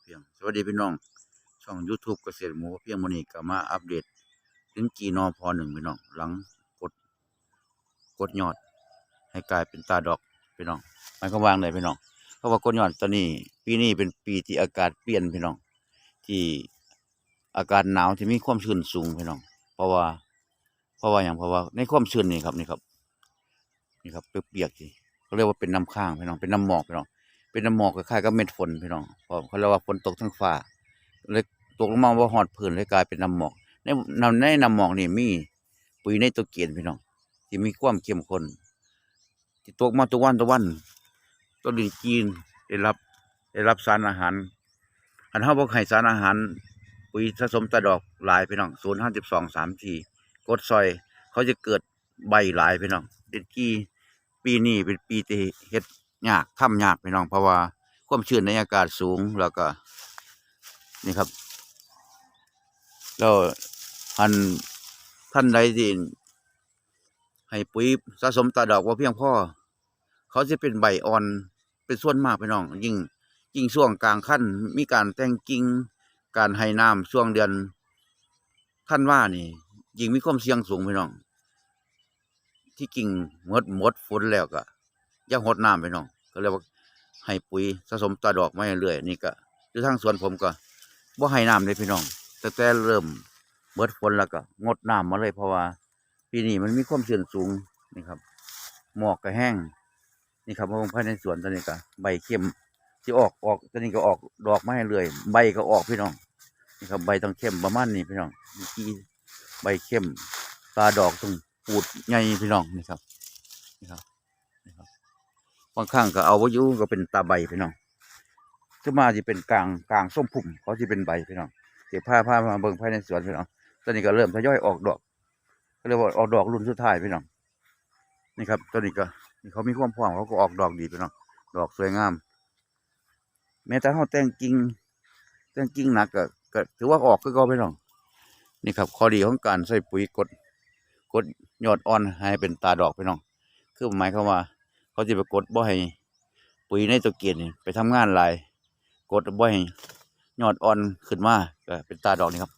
เพียง สวัสดีพี่น้อง ช่อง YouTube เกษตรหมูพอเพียงมื้อนี้ก็มาอัปเดตถึงกีนอพอหนึ่งพี่น้อง หลังกด กดยอด ให้กลายเป็นตาดอกพี่น้องมันก็วางได้พี่น้องเพราะว่ากดยอดตอนนี้ ปีนี้เป็นปีที่อากาศเปลี่ยนพี่น้อง ที่อากาศหนาวที่มีความชื้นสูงพี่น้อง เพราะว่า เพราะว่าอย่างเพราะว่าในความชื้นนี่ครับนี่ครับ นี่ครับเปียกๆที่เขาเรียกว่าเป็นน้ำค้างพี่น้องเป็นน้ำหมอกพี่น้อง เป็นน้ำหมอกคล้ายๆกับเม็ดฝนพี่น้องเพราะเขาเรียกว่าฝนตกทั้งฟ้าเลยตกลงมาว่าหอดพื้นเลยกลายเป็นน้ำหมอก ในน้ำในน้ำหมอกนี่มีปุ๋ยในตัวเกียนพี่น้องที่มีความเข้มข้นที่ตกมาตัววันตัววันต้นดินจีนได้รับได้รับสารอาหาร อันเฮาบ่ให้สารอาหาร ปุ๋ยผสมตะดอกหลายพี่น้อง052 3ทีกดซอย เขาจะเกิดใบหลายพี่น้องเด็ดกีปีนี้เป็นปีที่เฮ็ด ยากทำยากพี่น้องเพราะว่าความชื้นในอากาศสูงแล้วก็ นี่ครับแล้วอันท่านใดที่ให้ปุ๋ยสะสมตาดอกว่าเพียงพอเขาจะเป็นใบอ่อนเป็นส่วนมากพี่น้อง ยิ่งยิ่งช่วงกลางขั้นมีการแต่งกิ่งการให้น้ำช่วงเดือนท่านว่านี่ยิ่งมีความเสี่ยงสูงพี่น้อง ที่กิ่งหมดหมดฝนแล้วก็ยังหดน้ำพี่น้อง ก็เรียกว่าให้ปุ๋ยสะสมตาดอกไมาเรื่อยนี่ก็อยู่ทางสวนผมก็บ่ให้น้ำเลยพี่น้องแต่แต่เริ่มเบิดฝนแล้วก็งดน้ำมาเลยเพราะว่าปีนี้มันมีความชื้นสูงนี่ครับ หมอกก็แห้งนี่ครับผมภายในสวนตอนนี้ก็ใบเข้มที่ออกออกตอนนี้ก็ออกดอกไม้เรื่อยใบก็ออกพี่น้องนี่ครับใบต้องเข้มประมาณนี้พี่น้องเมื่อกี้ใบเข้มตาดอกต้องปูดใหญ่พี่น้องนี่ครับนี่ครับ บางครั้งก็เอาว้อยู่ก็เป็นตาใบพี่น้องจะมาจะเป็นกลางกลางส้มพุ่มเขาจะเป็นใบพี่น้องเก็บผ้าผ้ามาเบิ่งภายในสวนพี่น้องตอนนี้ก็เริ่มทยอยออกดอกก็เรียกว่าออกดอกรุ่นสุดท้ายพี่น้องนี่ครับตอนนี้ก็นี่เขามีความพร้อมเขาก็ออกดอกดีพี่น้องดอกสวยงาม แม้แต่เขาแต่งกิ่งแต่งกิ่งหนักก็ก็ถือว่าออกก็ก็พี่น้องนี่ครับข้อดีของการใส่ปุ๋ยกดกดยอดอ่อนให้เป็นตาดอกพี่น้องคือหมายความว่า เขาจะไปกดบ่ให้ปุ๋ยในตัวเกียนไปทำงานหลาย กดบ่ให้ยอดอ่อนขึ้นมาก็เป็นตาดอกนี่ครับ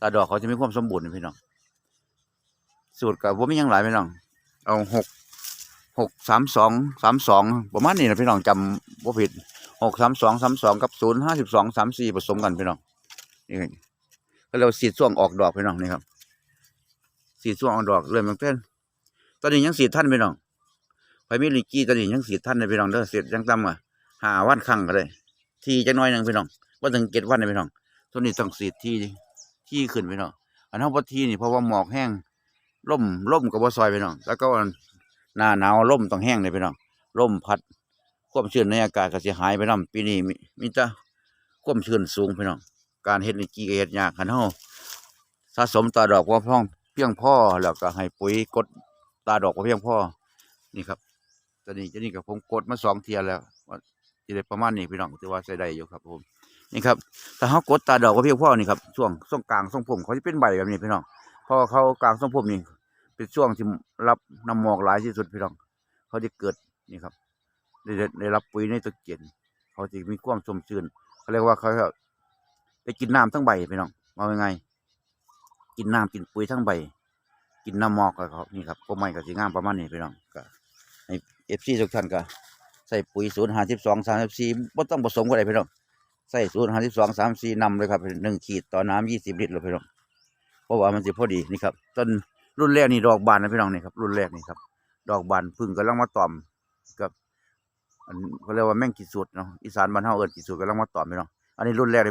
ตาดอกเขาจะมีความสมบูรณ์พี่น้องสูตรกับผมมีหยังหลายพี่น้อง เอาหกหกสามสองสามสองประมาณนี้นะพี่น้องจำว่าผิดหกสามสองสามสองกับศูนย์ห้าสิบสองสามสี่ผสมกันพี่น้องนี่ก็เราสีดช่วงออกดอกพี่น้องนี่ครับสีดช่วงออกดอกเริ่มตั้งแต่ตอนนี้ยังสีดท่านพี่น้อง ไปมีลิกี้ตอนนี้ยังสีดท่านเลยพี่น้องเด้อสีดยังต่ำอะหาวันครั้งก็ได้ทีจะน้อยหนึ่งพี่น้องว่าถึงเจ็ดวันเลยพี่น้องตัวนี้ต้องสีดที่ที่ขึ้นพี่น้องอันนั้นพอทีนี่เพราะว่าหมอกแห้งล่มล่มกับว่าซอยพี่น้อง แล้วก็หน้าหนาวลมต้องแห้งเลยพี่น้องลมพัดความชื้นในอากาศก็เสิหายไปนํปีนี้มีมีแต่ความชื้นสูงพี่น้องการเฮ็ดนี่กี่เฮ็ดยากคันเฮาสะสมตาดอกว่าพ่องเพียงพ่อแล้วก็ให้ปุ๋ยกดตาดอกว่าเพียงพ่อนี่ครับ ตอนนี้ตอนนี้ก็ผมกดมาสองเทียแล้วว่าสิได้ประมาณนี้พี่น้องถือว่าใช้ได้อยู่ครับผมนี่ครับถ้าเฮากดตาดอกว่าเพียงพอนี่ครับช่วงช่วงกลางช่วงผมเขาจะเป็นใบแบบนี้พี่น้องเพอเขากลางช่วงผมนี่เป็นช่วงที่รับน้ำหมอกหลายที่สุดพี่น้อง เขาจะเกิดนี่ครับได้ได้รับปุ๋ยในตะเกียนเขาจะมีความสมชื่นเขาเรียกว่าเขาได้กินน้ำทั้งใบพี่น้องเอายังไง กินน้ำกินปุ๋ยทั้งใบ กินน้ำหมอกกับเขานี่ครับก็ไม่กับสีงามประมาณนี้พี่น้องก็ เอฟซีทุกท่านก็ใส่ปุ๋ยศูนย์ห้าสิบสองสามสิบสี่ไม่ต้องผสมก็ได้พี่น้องใส่ศูนย์ห้าสิบสองสามสี่นำเลยครับหนึ่งขีดต่อน้ำยี่สิบลิตรเลยพี่น้องเพราะว่ามันจะพอดีนี่ครับต้นรุ่นแรกนี่ดอกบานนะพี่น้องนี่ครับรุ่นแรกนี่ครับ ดอกบานพึ่งกำลังมาตอมกับอันเขาเรียกว่าแม่งกีสุดเนาะอีสานบ้านเฮาเอิ้นกีสุดกำลังมาตอมพี่น้องอันนี้รุ่นแรก